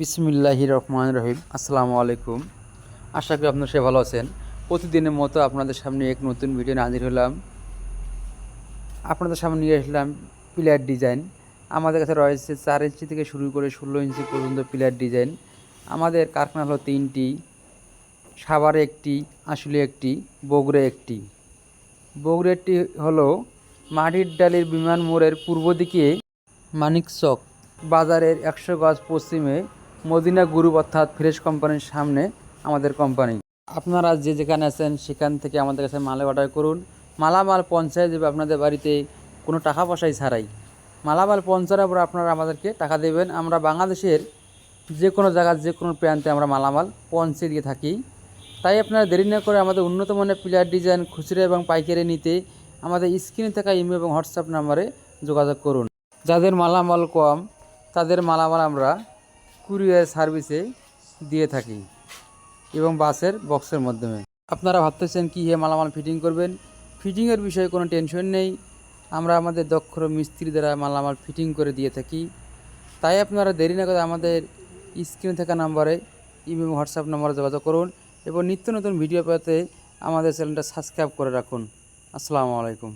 বিসমিল্লাহি রহমান রহিম। আসসালামু আলাইকুম। আশা করি আপনার সে ভালো আছেন। প্রতিদিনের মতো আপনাদের সামনে এক নতুন ভিডিও হাজির হলাম। আপনাদের সামনে নিয়ে আসলাম পিলার ডিজাইন আমাদের কাছে রয়েছে চার ইঞ্চি থেকে শুরু করে ষোলো ইঞ্চি পর্যন্ত পিলার ডিজাইন আমাদের কারখানা হলো তিনটি, সাভারে একটি আসলে একটি বগুড়ে একটি। বগুড়েরটি হলো মাটির ডালের বিমান মোড়ের পূর্ব দিকে মানিকচক বাজারের একশো গজ পশ্চিমে মদিনা গ্রুপ অর্থাৎ ফ্রেশ কোম্পানির সামনে আমাদের কোম্পানি। আপনারা যে যেখানে আছেন, সেখান থেকে আমাদের কাছে মালে অর্ডার করুন। মালামাল পঞ্চায়েত দেবে আপনাদের বাড়িতে, কোনো টাকা পয়সাই ছাড়াই। মালামাল পঞ্চায়েতের পর আপনারা আমাদেরকে টাকা দেবেন। আমরা বাংলাদেশের যে কোনো জায়গার, যে কোনো প্রান্তে আমরা মালামাল পৌঁছে দিয়ে থাকি। তাই আপনারা দেরি না করে আমাদের উন্নত মানের প্লেয়ার ডিজাইন, খুচরো এবং পাইকারি নিতে আমাদের স্ক্রিনে থাকা ইমেল এবং হোয়াটসঅ্যাপ নাম্বারে যোগাযোগ করুন। যাদের মালামাল কম, তাদের মালামাল আমরা কুরিয়ার সার্ভিসে দিয়ে থাকি এবং বাসের বক্সের মাধ্যমে। আপনারা ভাবতেছেন কি হে মালামাল ফিটিং করবেন? ফিটিংয়ের বিষয়ে কোনো টেনশন নেই। আমরা আমাদের দক্ষ মিস্ত্রি দ্বারা মালামাল ফিটিং করে দিয়ে থাকি। তাই আপনারা দেরি না করে আমাদের স্ক্রিনে থাকা নাম্বারে ইমেল হোয়াটসঅ্যাপ নাম্বারে যোগাযোগ করুন এবং নিত্য নতুন ভিডিও পেতে আমাদের চ্যানেলটা সাবস্ক্রাইব করে রাখুন। আসসালামু আলাইকুম।